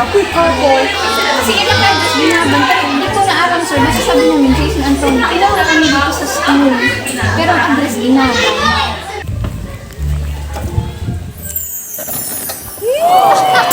Opo. Sige lang tayo, tapos binabanta. Hindi ko na alam, sir. Basta sabi namin, Jason Antonio, tinawag kami dito sa school. Pero ang address ginagawa. Happy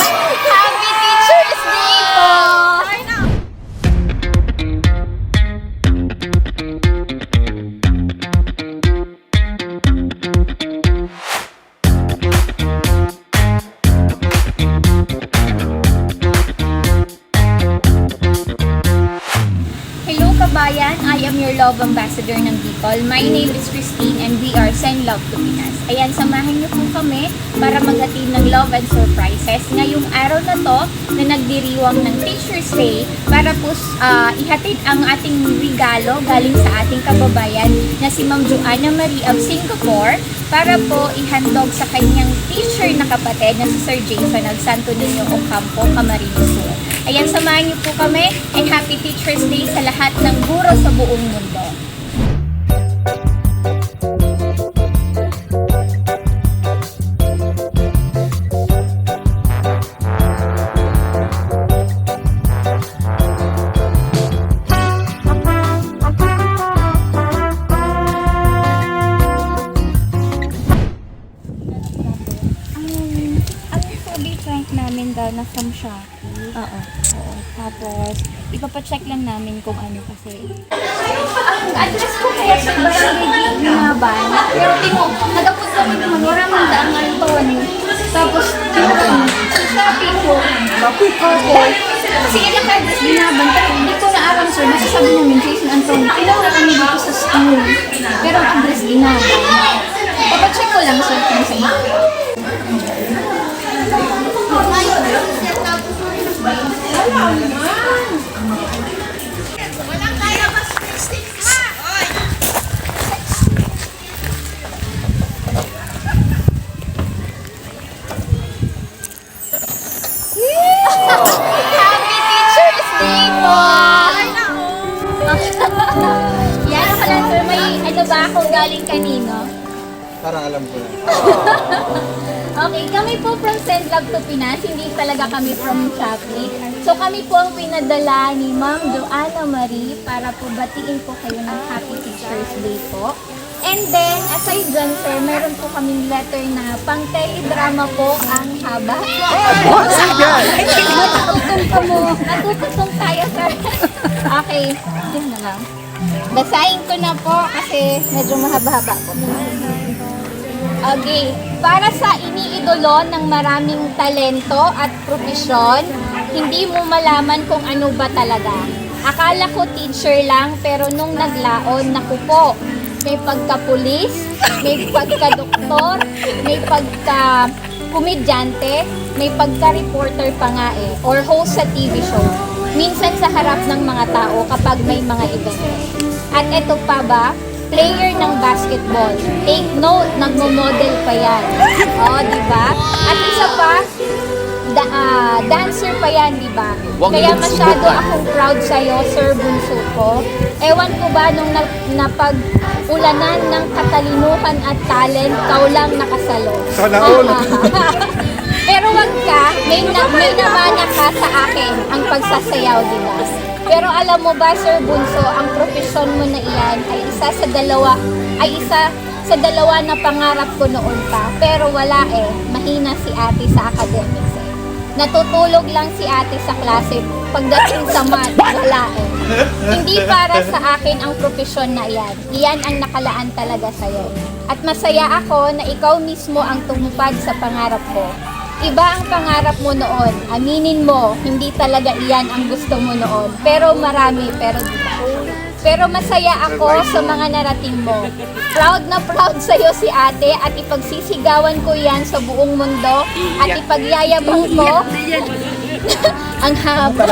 Bicol. My name is Christine and we are Send Love to Pinas. Ayan, samahan niyo po kami para maghatid ng love and surprises ngayong araw na to na nagdiriwang ng Teacher's Day para po ah, ihatid ang ating regalo galing sa ating kababayan na si Ma'am Joanna Marie of Singapore para po ihandog sa kanyang teacher na kapatid na si Sir Jason of Santo Niño Ocampo, Camarines. Ayan, samahan niyo po kami and Happy Teacher's Day sa lahat ng guro sa buong mundo. Na from Shopee. Oo. Oo. Tapos, ipapacheck lang namin kung ano kasi. Ang address ko kaya sa Barangay Ginaban. Pero timo, nagapot kami naman. Maraming daang Anton. Tapos, timo, Shopee ko. Opo. Sige lang tayo, tapos Ginaban. Pero hindi ko na alam, sir. Basta sabi namin, Jason Antonio, tinawag kami dito sa school. Pero ang address Ginaban. Papacheck ko lang, sir, kung sa Yan lang, sir. May ano ba galing kanino? Parang alam ko na. Okay, kami po from Send Love to Pinas, hindi talaga kami from Shopee. So kami po ang pinadala ni Ma'am Joanna Marie para po batiin po kayo ng Happy Teacher's Day po. And then, aside dyan, sir, meron po kaming letter na pang teledrama po ang haba. Natutong ka mo. Natutong tayo, sir. okay, yun na lang. Basahin ko na po kasi medyo mahaba-haba po. Okay. Para sa iniidolo ng maraming talento at profesyon, hindi mo malaman kung ano ba talaga. Akala ko teacher lang, pero nung naglaon, naku po, may pagka-pulis, may pagka-doktor, may pagka-komedyante, may pagka-reporter pa nga eh, or host sa TV show. Minsan sa harap ng mga tao kapag may mga event. At eto pa ba, player ng basketball. Take note, nagmo-model pa yan. O, di ba? At isa pa, da, ah, dancer pa yan, di ba? Huwag Kaya masyado akong proud sa'yo, Sir Bunso ko. Ewan ko ba nung na, napag-ulanan ng katalinuhan at talent, kau lang nakasalo. Sana all. Pero wag ka, may, na, may namana ka sa akin ang pagsasayaw, di ba? Pero alam mo ba, Sir Bunso, ang profesyon mo na iyan ay isa sa dalawa, ay isa sa dalawa na pangarap ko noon pa. Pero wala eh, mahina si ate sa academics eh. Natutulog lang si ate sa klase pagdating sa math, wala eh. Hindi para sa akin ang profesyon na iyan. Iyan ang nakalaan talaga sa'yo. At masaya ako na ikaw mismo ang tumupad sa pangarap ko. Iba ang pangarap mo noon. Aminin mo, hindi talaga iyan ang gusto mo noon. Pero marami, pero di ba? Pero masaya ako sa mga narating mo. Proud na proud sa'yo si ate at ipagsisigawan ko yan sa buong mundo at ipagyayabang ko ang haba.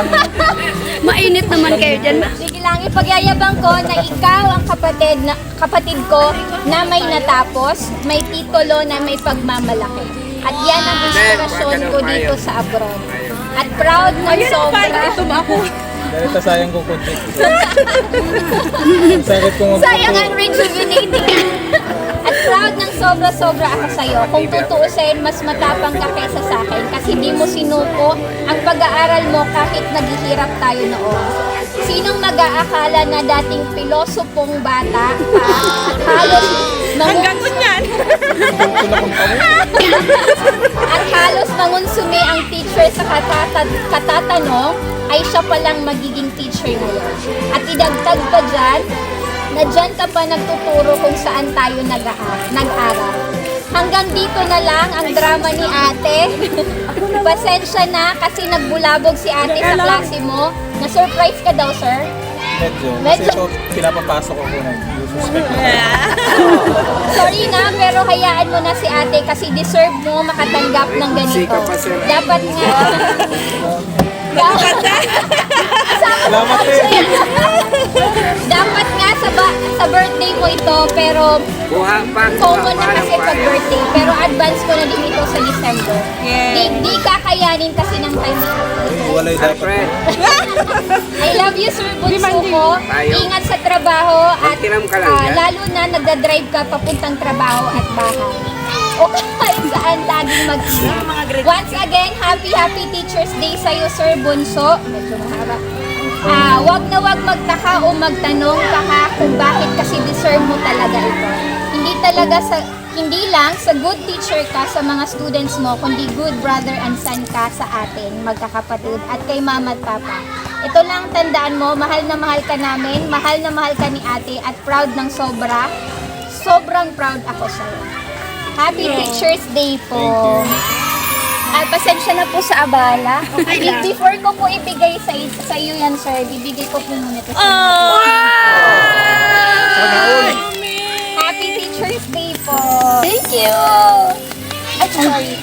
Mainit naman kayo dyan. Sige lang, ipagyayabang ko na ikaw ang kapatid, na, kapatid ko na may natapos, may titulo na may pagmamalaki. At yan ang inspirasyon ko dito sa abroad. At proud na sobra. Ito ba ako? Dahil ito sayang kong content. Sakit kong mag- Sayang ang rejuvenating. At proud proud ng sobra-sobra ako sa'yo. Kung tutuusin, mas matapang ka kaysa sa akin kasi di mo sinuko ang pag-aaral mo kahit naghihirap tayo noon. Sinong mag-aakala na dating pilosopong bata at halos Hanggang at halos mangunsumi ang teacher sa katata- katatanong ay siya palang magiging teacher ngayon. At idagdag pa dyan, na dyan ka pa nagtuturo kung saan tayo nag-aaral. Hanggang dito na lang ang drama ni ate. Pasensya na kasi nagbulabog si ate sa klase mo. Na-surprise ka daw, sir? Medyo. Kasi Medyo. ito, pinapapasok ko po ng suspect. Sorry na, pero hayaan mo na si ate kasi deserve mo makatanggap ng ganito. Dapat nga. Salamat eh. Dapat nga sa, ba- sa birthday mo ito, pero Buha pa. common na kasi pag birthday. Pero advance ko na din ito sa December. Di, di kakayanin kasi ng time. Walay dapat. I love you, Sir Bunso ko. Tayo. Ingat sa trabaho at Magtiram ka lang ah, lalo na nagda-drive ka papuntang trabaho at bahay. O kahit saan laging mag-ingat. Once again, happy happy Teacher's Day sa'yo, Sir Bunso. Medyo mahaba. Ah, wag na wag magtaka o magtanong ka ha kung bakit kasi deserve mo talaga ito. Hindi talaga sa hindi lang sa good teacher ka sa mga students mo, kundi good brother and son ka sa atin, magkakapatid, at kay mama at papa. Ito lang tandaan mo, mahal na mahal ka namin, mahal na mahal ka ni ate, at proud ng sobra. Sobrang proud ako sa'yo. Happy Teacher's Day po. Thank you. Ay, pasensya na po sa abala. Be- Before ko po ibigay sa, sa iyo yan, sir, bibigay ko po muna ito sa Happy Teacher's Day po. Thank you. Ay, sorry.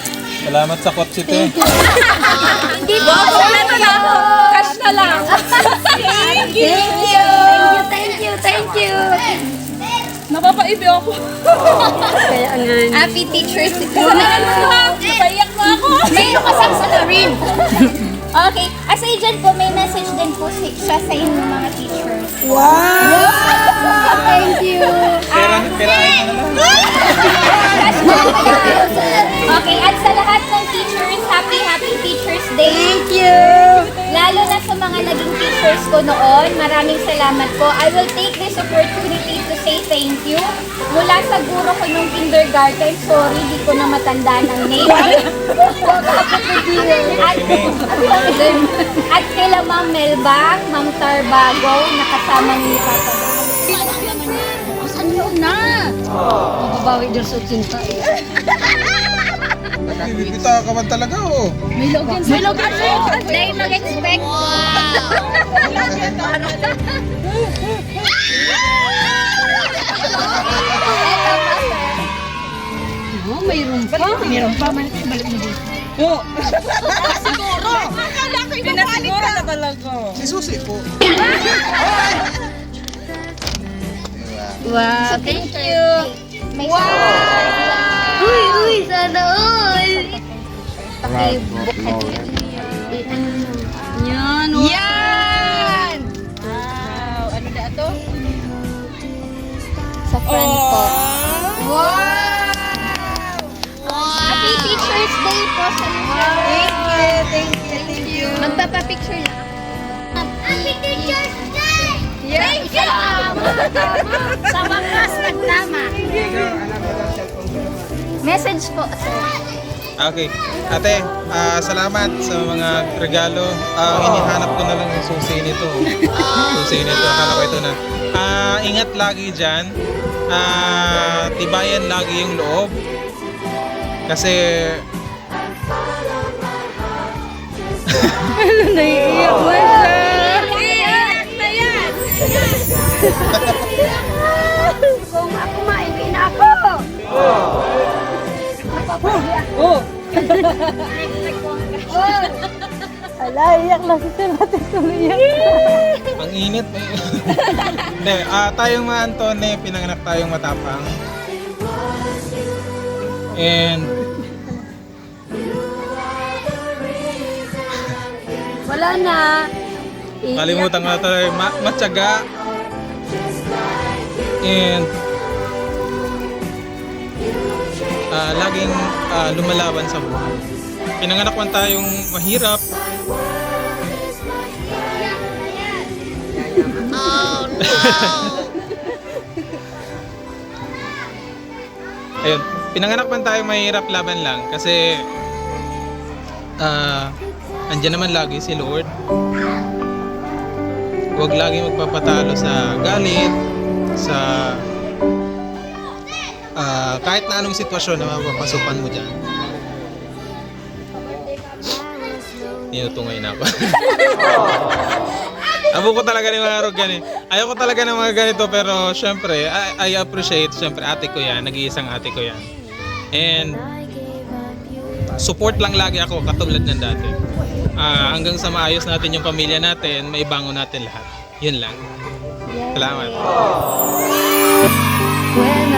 Salamat sa kotse te. Hindi po. Kompleto na ako. Cash na lang. Thank you. Thank you. Thank you. Thank you. Napapaibi ako. Kaya nga. Happy Teacher's Day. Kasalanan mo ha. Ako. Mayroon ka sa salarin. Okay. As agent po, may message din po si, siya sa inyo mga teachers. Wow! Thank you. Pera, na lang. Okay, at sa lahat ng teachers, happy, happy Teacher's Day. Thank you. Lalo na sa mga naging teachers ko noon, maraming salamat po. I will take this opportunity to say thank you. Mula sa guro ko nung kindergarten, sorry, di ko na matandaan ang name. at, at kila Ma'am Melba, Ma'am Tarbago, nakasama ni Papa. Saan yun na? Mababawi dyan sa cinta. Bibita ka man talaga oh. May logan. May logan. Dahil mag-expect. Oh, mayroon pa. Mayroon pa. Balik balik mo dito. Pinasiguro na talaga. Si Susi po. Wow. Thank you. May wow! Uy, uy, sana all. Pakibook Yan. Yan! Wow! Ano na ito? sa front po. Teacher's Day po sa inyo. Thank you, thank you, thank you. Magpapapicture lang. Happy Teacher's Day! Thank you! Sa wakas, nagtama. Message po, sir. Okay. Ate, ah, salamat sa mga regalo. Ah, Ang inihanap ko na lang yung susi nito. Susi nito. Akala ko ito na. Ah, ingat lagi dyan. Ah, tibayan lagi yung loob. Kasi Naiiyak mo siya. Iyak na yan! Kung ako maibi na ako. Oh! Ala, iyak na si Sir Ate tumiyak. ang init. Eh. Hindi, ah, tayong mga Antone, pinanganak tayong matapang. And Wala na. Iiyak kalimutan ko na tayo, ma- matyaga. And ah, laging ah, lumalaban sa buhay. Pinanganak man tayong mahirap. Ayun, pinanganak man tayong mahirap laban lang kasi ah andyan naman lagi si Lord. Huwag lagi magpapatalo sa galit, sa ah, kahit na anong sitwasyon na mapapasukan mo dyan. Tinutungay na ako. Abo ko talaga ng mga arrogant eh. Ayoko talaga ng mga ganito pero syempre, I, I appreciate, syempre ate ko yan, nag-iisang ate ko yan. And support lang lagi ako katulad ng dati. Ah, hanggang sa maayos natin yung pamilya natin, maibangon natin lahat. Yun lang. Salamat. When